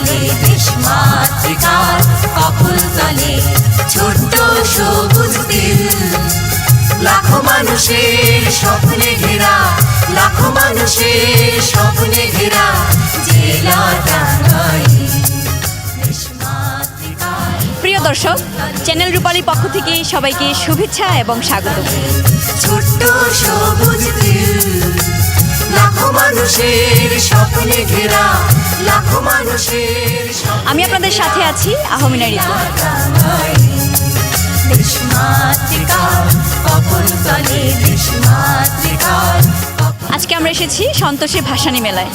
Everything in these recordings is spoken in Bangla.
কপুল তলে দেশমাতৃকার কপুল তলে ছোট্ট সবুজ দিল লাখো মানুষের স্বপ্নে ঘেরা লাখো মানুষের স্বপ্নে ঘেরা জেলা প্রিয় দর্শক চ্যানেল রূপালীর পক্ষ থেকে সবাইকে শুভেচ্ছা এবং স্বাগত। ছোট্ট সবুজ লাখো মানুষের স্বপ্নে ঘেরা লাখো মানুষের আমি আপনাদের সাথে আছি আহমিনা দেশমাতৃকার আজকে আমরা এসেছি সন্তোষী ভাসানী মেলায়।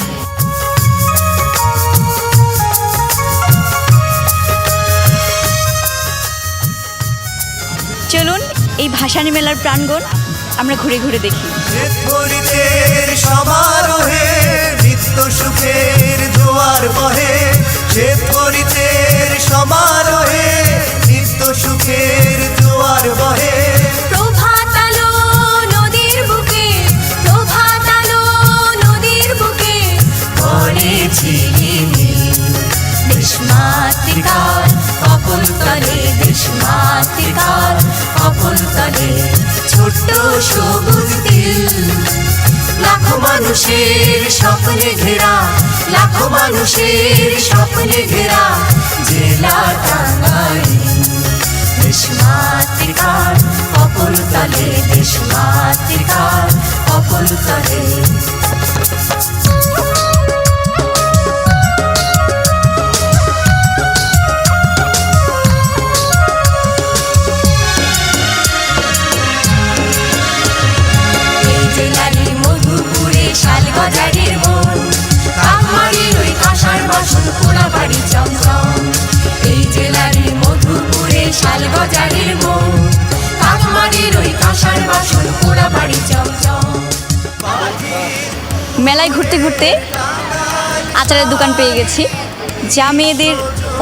চলুন এই ভাসানী মেলার প্রাঙ্গণ আমরা ঘুরে ঘুরে দেখি। সমারোহে, নিত্য সুখের দুয়ার বহে শ্বেতহরিতের সমারোহে, নিত্য সুখের জোয়ার বহে সবুজ দিল লাখো মানুষের স্বপ্নে ঘেরা, লাখো মানুষের স্বপ্নে ঘেরা জেলা টাঙ্গাই দেশমাতৃকার কপল তালে দেশমাতৃকার। কপল মেলায় ঘুরতে ঘুরতে আচারের দোকান পেয়ে গেছি যা মেয়েদের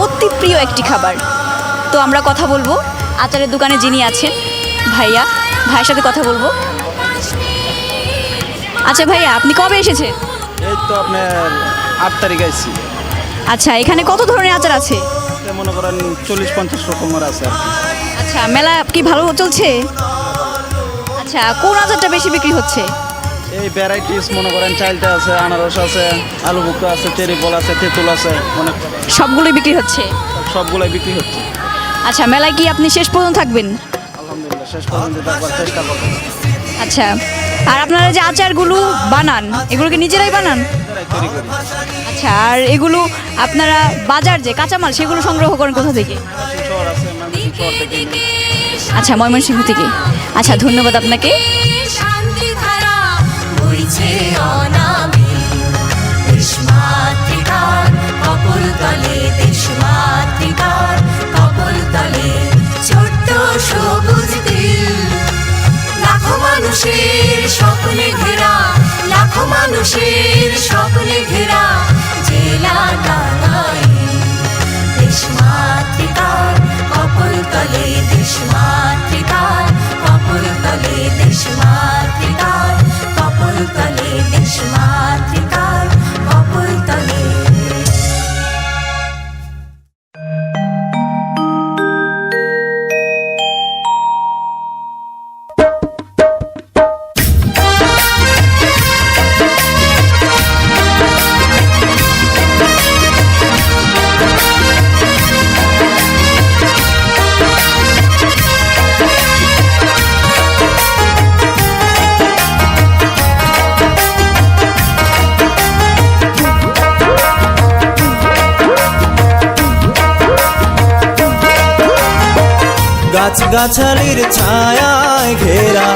অতি প্রিয় একটি খাবার। তো আমরা কথা বলব আচারের দোকানে যিনি আছেন ভাইয়া ভাইয়ের সাথে কথা বলব। আচ্ছা ভাইয়া আপনি কবে এসেছেন? এই তো আপনার আট তারিখ আইছি। আচ্ছা এখানে কত ধরনের আচার আছে? মনে করেন চল্লিশ পঞ্চাশ রকমের আছে আচ্ছা মেলা কি ভালো চলছে? আচ্ছা কোন আচারটা বেশি বিক্রি হচ্ছে? এই ভ্যারাইটিস মনে করেন চাইলটা আছে আনারস আছে আলু ভুক্কা আছে চেরি ফল আছে তেঁতুল আছে অনেক সবগুলোই বিক্রি হচ্ছে? সবগুলোই বিক্রি হচ্ছে। আচ্ছা মেলায় কি আপনি শেষ পর্যন্ত থাকবেন? আলহামদুলিল্লাহ শেষ পর্যন্ত চেষ্টা করব। আচ্ছা আর আপনারা যে আচারগুলো বানান এগুলো কি নিজেরাই বানান? আচ্ছা আর এগুলো আপনারা বাজার যে কাঁচামাল সেগুলো সংগ্রহ করেন কোথা থেকে। আচ্ছা ময়মনসিংহ থেকে। আচ্ছা ধন্যবাদ আপনাকে। তলে ছোট্ট মানুষের স্বপ্নে ঘেরা লাখো মানুষের স্বপ্নে ঘেরা জেলা টাঙ্গাই দেশমাতৃকার কপল তলে গাছালির ছায়ায় ঘেরা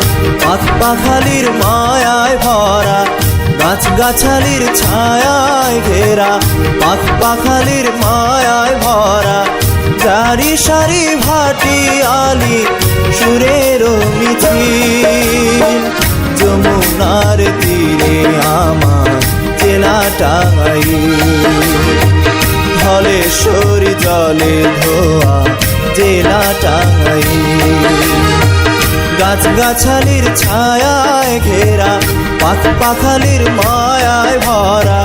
পাখ পাখালির মায়ায় ভরা গাছ গাছালির ছায়ায় ঘেরা পাখ পাখালির মায়ায় ভরা। জারি সারি ভাটি আলি, সুরের মিছিল যমুনার তীরে আমার চেনা টাঙাই ধলেশ্বরী জলে ধোয়া জেলা টাঙাই গাছ গাছালির ছায়ায় ঘেরা পাখ পাখালির মায়ায় ভরা,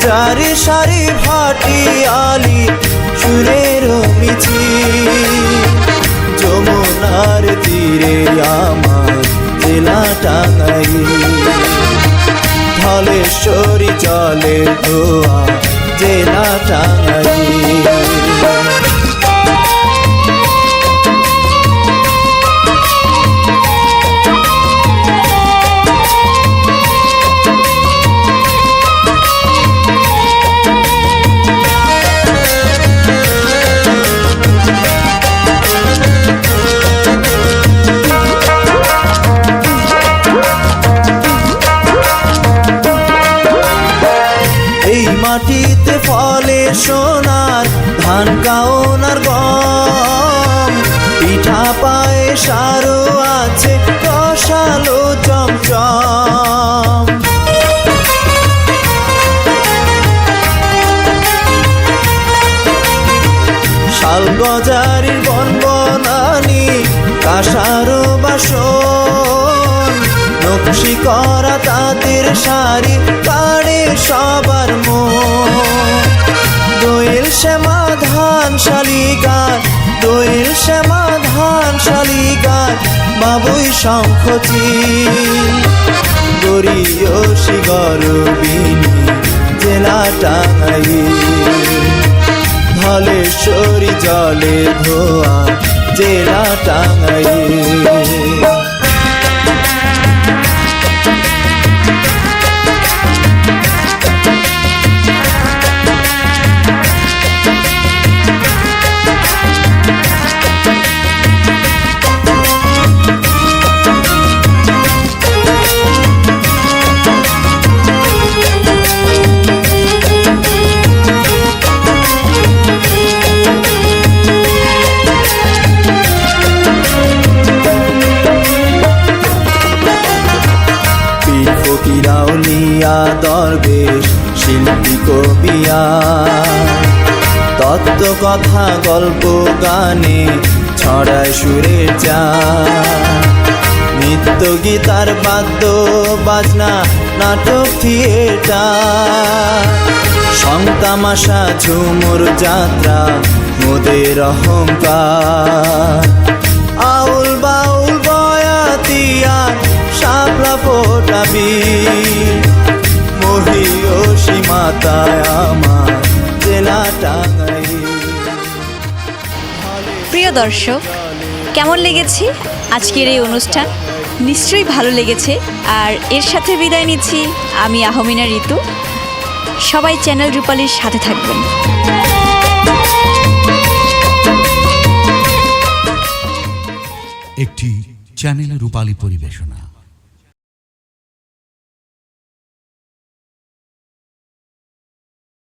চারি সারি ভাটি আলি সুরের মিছিল যমুনার তীরে আমার জেলা টাঙাই ধলেশ্বরী জলে ধোয়া জেলা টাঙাই সোনার ধান কাওনার গম। পিঠা পায়ে সারো আছে, কষালো চমচম। শাল গজারির বনবনানি, কাঁসারো বাসন। নকশি করা তাঁতের শাড়ি কাড়ে সবার মন। দোয়েল শ্যামা ধান শালিকার, দোয়েল শ্যামা ধান শালিকার, বাবুই শঙ্খ চিল গরিয়সী গরবিনী জেলা টাঙাই ধলেশ্বরী জলে ধোয়া, জেলা টাঙাই ফকিরাউলিয়া দরবেশ, শিল্পী কবিয়া। তত্ত্ব কথা, গল্প, গানে ছড়ায় সুরের যা নিত্য গীতার বাদ্য, বাজনা, নাটক, থিয়েটার। সংতামাশা ঝুমুর যাত্রা, মোদের অহংকার। শাপলা ফোটাবি। মহিয়সী মাতায় আমার জেলা টাঙাই প্রিয় দর্শক কেমন লেগেছে আজকের এই অনুষ্ঠান? নিশ্চয়ই ভালো লেগেছে। আর এর সাথে বিদায় নিচ্ছি আমি আহমিনা ঋতু। সবাই চ্যানেল রূপালীর সাথে থাকবেন। একটি চ্যানেল রূপালী পরিবেশনা।